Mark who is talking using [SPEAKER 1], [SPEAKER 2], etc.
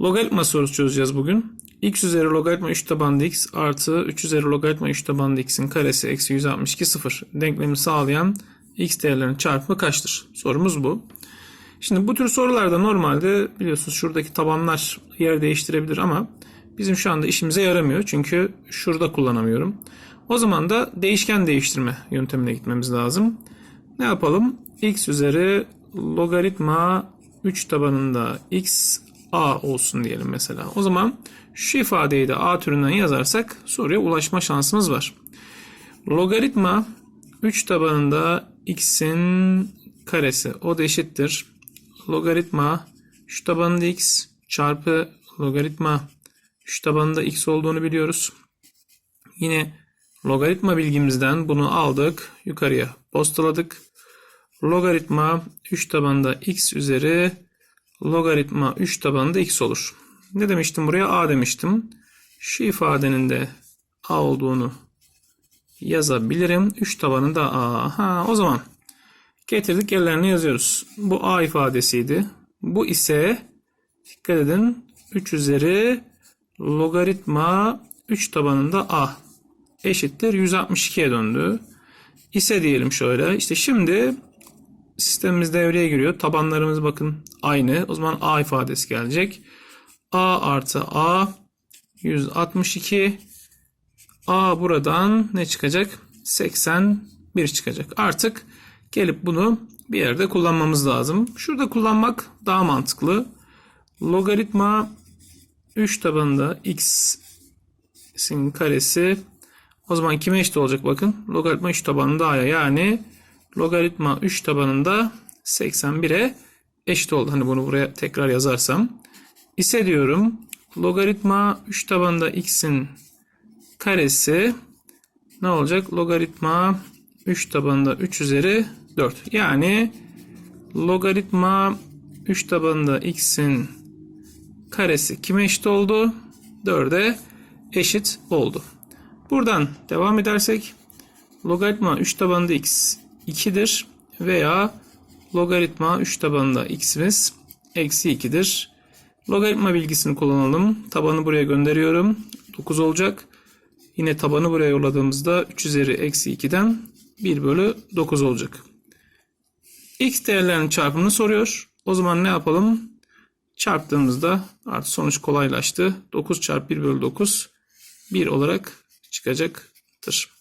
[SPEAKER 1] Logaritma sorusu çözeceğiz bugün. x üzeri logaritma 3 tabanlı x artı 3 üzeri logaritma 3 tabanlı x'in karesi eksi 162 sıfır denklemi sağlayan x değerlerinin çarpımı kaçtır? Sorumuz bu. Şimdi bu tür sorularda normalde biliyorsunuz şuradaki tabanlar yer değiştirebilir ama bizim şu anda işimize yaramıyor. Çünkü şurada kullanamıyorum. O zaman da değişken değiştirme yöntemine gitmemiz lazım. Ne yapalım? x üzeri logaritma 3 tabanında x a olsun diyelim mesela. O zaman şu ifadeyi de a türünden yazarsak soruya ulaşma şansımız var. Logaritma 3 tabanında x'in karesi o da eşittir. Logaritma 3 tabanında x çarpı logaritma 3 tabanında x olduğunu biliyoruz. Yine logaritma bilgimizden bunu aldık. Yukarıya postaladık. Logaritma 3 tabanında x üzeri logaritma 3 tabanında x olur. Ne demiştim buraya? a demiştim. Şu ifadenin de a olduğunu yazabilirim. 3 tabanında a. Ha, o zaman getirdik ellerini yazıyoruz. Bu a ifadesiydi. Bu ise dikkat edin 3 üzeri logaritma 3 tabanında a eşittir 162'ye döndü. İse diyelim şöyle. İşte şimdi sistemimiz devreye giriyor. Tabanlarımız bakın aynı. O zaman a ifadesi gelecek. a artı a 162 a buradan ne çıkacak? 81 çıkacak. Artık gelip bunu bir yerde kullanmamız lazım. Şurada kullanmak daha mantıklı. Logaritma 3 tabanında x'in karesi o zaman kime eşit olacak bakın. Logaritma 3 tabanında a'ya yani logaritma 3 tabanında 81'e eşit oldu. Hani bunu buraya tekrar yazarsam. ise diyorum logaritma 3 tabanında x'in karesi ne olacak? Logaritma 3 tabanında 3 üzeri 4. Yani logaritma 3 tabanında x'in karesi kime eşit oldu? 4'e eşit oldu. Buradan devam edersek logaritma 3 tabanında x 2'dir veya logaritma 3 tabanında x'imiz eksi 2'dir. Logaritma bilgisini kullanalım. Tabanı buraya gönderiyorum. 9 olacak. Yine tabanı buraya yolladığımızda 3 üzeri eksi 2'den 1 bölü 9 olacak. X değerlerinin çarpımını soruyor. O zaman ne yapalım? Çarptığımızda artık sonuç kolaylaştı. 9 çarpı 1 bölü 9 1 olarak çıkacaktır.